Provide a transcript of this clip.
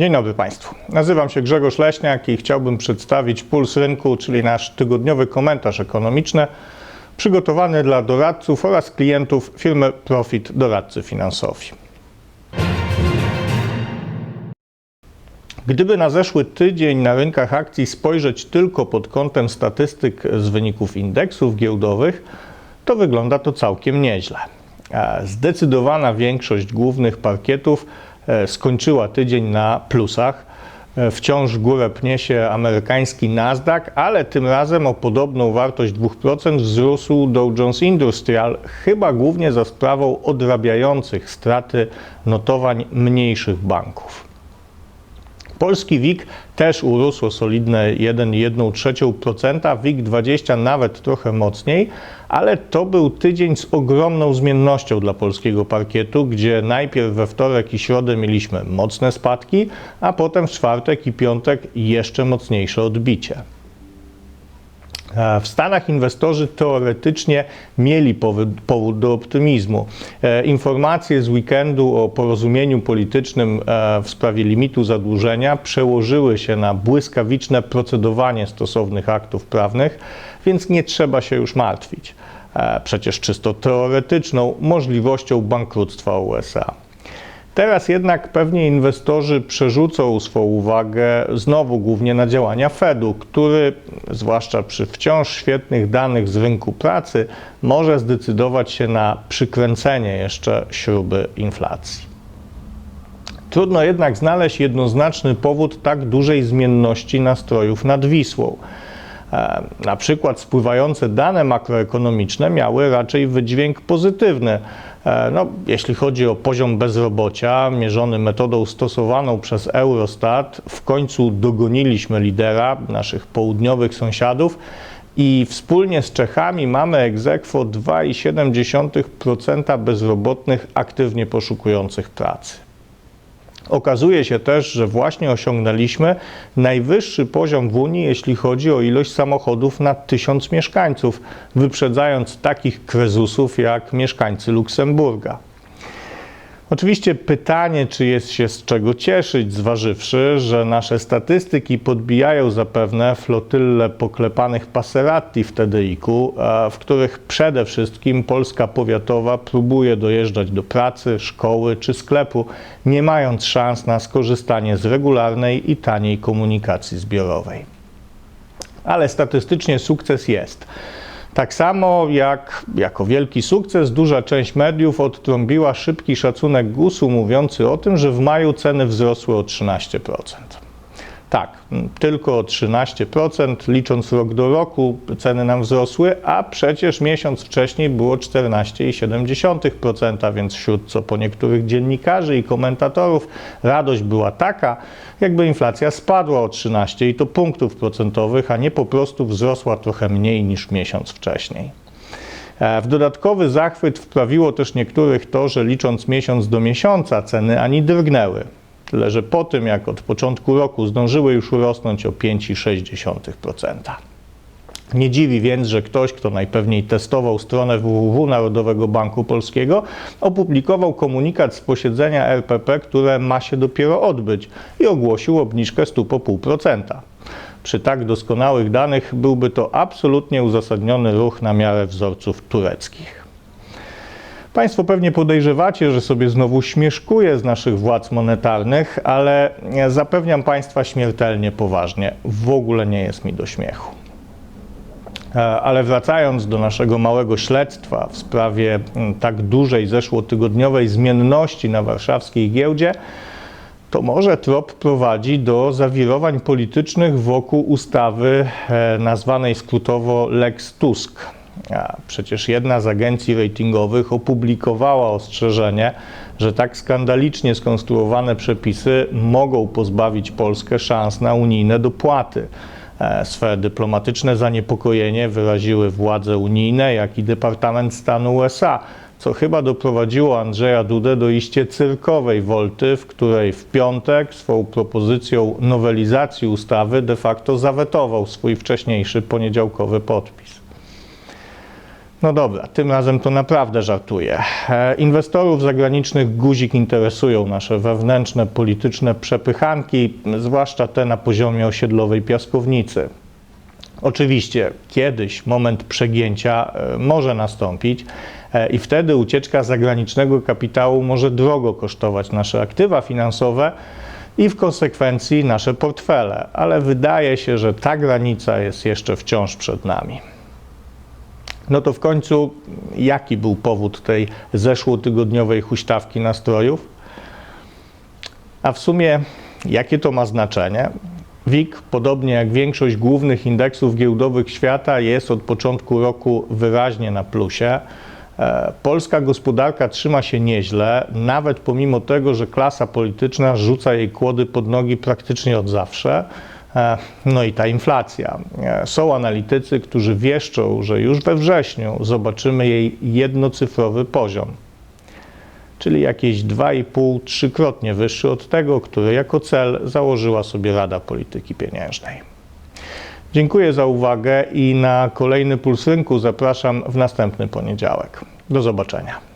Dzień dobry Państwu. Nazywam się Grzegorz Leśniak i chciałbym przedstawić Puls Rynku, czyli nasz tygodniowy komentarz ekonomiczny przygotowany dla doradców oraz klientów firmy Profit Doradcy Finansowi. Gdyby na zeszły tydzień na rynkach akcji spojrzeć tylko pod kątem statystyk z wyników indeksów giełdowych, to wygląda to całkiem nieźle. Zdecydowana większość głównych parkietów skończyła tydzień na plusach. E, Wciąż górę pnie się amerykański Nasdaq, ale tym razem o podobną wartość 2% wzrósł Dow Jones Industrial, chyba głównie za sprawą odrabiających straty notowań mniejszych banków. Polski WIG też urósł o solidne 1,1%, WIG 20 nawet trochę mocniej, ale to był tydzień z ogromną zmiennością dla polskiego parkietu, gdzie najpierw we wtorek i środę mieliśmy mocne spadki, a potem w czwartek i piątek jeszcze mocniejsze odbicie. W Stanach inwestorzy teoretycznie mieli powód do optymizmu. E, Informacje z weekendu o porozumieniu politycznym e, w sprawie limitu zadłużenia przełożyły się na błyskawiczne procedowanie stosownych aktów prawnych, więc nie trzeba się już martwić. e, Przecież czysto teoretyczną możliwością bankructwa USA. Teraz jednak pewnie inwestorzy przerzucą swą uwagę znowu głównie na działania Fedu, który, zwłaszcza przy wciąż świetnych danych z rynku pracy, może zdecydować się na przykręcenie jeszcze śruby inflacji. Trudno jednak znaleźć jednoznaczny powód tak dużej zmienności nastrojów nad Wisłą. E, Na przykład spływające dane makroekonomiczne miały raczej wydźwięk pozytywny. E, No, jeśli chodzi o poziom bezrobocia mierzony metodą stosowaną przez Eurostat, w końcu dogoniliśmy lidera naszych południowych sąsiadów i wspólnie z Czechami mamy egzekwo 2,7% bezrobotnych aktywnie poszukujących pracy. Okazuje się też, że właśnie osiągnęliśmy najwyższy poziom w Unii, jeśli chodzi o ilość samochodów na tysiąc mieszkańców, wyprzedzając takich krezusów jak mieszkańcy Luksemburga. Oczywiście pytanie, czy jest się z czego cieszyć, zważywszy, że nasze statystyki podbijają zapewne flotylle poklepanych Passerati w TDI-ku, e, w których przede wszystkim Polska powiatowa próbuje dojeżdżać do pracy, szkoły czy sklepu, nie mając szans na skorzystanie z regularnej i taniej komunikacji zbiorowej. Ale statystycznie sukces jest. Tak samo jak jako wielki sukces duża część mediów odtrąbiła szybki szacunek GUS-u mówiący o tym, że w maju ceny wzrosły o 13%. Tak, tylko o 13%, licząc rok do roku, ceny nam wzrosły, a przecież miesiąc wcześniej było 14,7%, więc wśród co po niektórych dziennikarzy i komentatorów radość była taka, jakby inflacja spadła o 13 i to punktów procentowych, a nie po prostu wzrosła trochę mniej niż miesiąc wcześniej. E, W dodatkowy zachwyt wprawiło też niektórych to, że licząc miesiąc do miesiąca ceny ani drgnęły. Tyle, że po tym jak od początku roku zdążyły już urosnąć o 5,6%. Nie dziwi więc, że ktoś, kto najpewniej testował stronę www Narodowego Banku Polskiego, opublikował komunikat z posiedzenia RPP, które ma się dopiero odbyć i ogłosił obniżkę stóp o 0,5%. Przy tak doskonałych danych byłby to absolutnie uzasadniony ruch na miarę wzorców tureckich. Państwo pewnie podejrzewacie, że sobie znowu śmieszkuję z naszych władz monetarnych, ale zapewniam Państwa śmiertelnie poważnie, w ogóle nie jest mi do śmiechu. E, Ale wracając do naszego małego śledztwa w sprawie mm, tak dużej zeszłotygodniowej zmienności na warszawskiej giełdzie, to może trop prowadzi do zawirowań politycznych wokół ustawy e, nazwanej skrótowo Lex Tusk. A przecież jedna z agencji ratingowych opublikowała ostrzeżenie, że tak skandalicznie skonstruowane przepisy mogą pozbawić Polskę szans na unijne dopłaty. E, Swe dyplomatyczne zaniepokojenie wyraziły władze unijne, jak i Departament Stanu USA, co chyba doprowadziło Andrzeja Dudę do iście cyrkowej wolty, w której w piątek swą propozycją nowelizacji ustawy de facto zawetował swój wcześniejszy poniedziałkowy podpis. No dobra, tym razem to naprawdę żartuję. E, Inwestorów zagranicznych guzik interesują nasze wewnętrzne polityczne przepychanki, zwłaszcza te na poziomie osiedlowej piaskownicy. Oczywiście kiedyś moment przegięcia e, może nastąpić e, i wtedy ucieczka zagranicznego kapitału może drogo kosztować nasze aktywa finansowe i w konsekwencji nasze portfele, ale wydaje się, że ta granica jest jeszcze wciąż przed nami. No to w końcu, jaki był powód tej zeszłotygodniowej huśtawki nastrojów? A w sumie, jakie to ma znaczenie? WIG, podobnie jak większość głównych indeksów giełdowych świata, jest od początku roku wyraźnie na plusie. E, Polska gospodarka trzyma się nieźle, nawet pomimo tego, że klasa polityczna rzuca jej kłody pod nogi praktycznie od zawsze. E, No i ta inflacja. E, Są analitycy, którzy wieszczą, że już we wrześniu zobaczymy jej jednocyfrowy poziom, czyli jakieś 2,5 trzykrotnie wyższy od tego, który jako cel założyła sobie Rada Polityki Pieniężnej. Dziękuję za uwagę i na kolejny Puls Rynku zapraszam w następny poniedziałek. Do zobaczenia.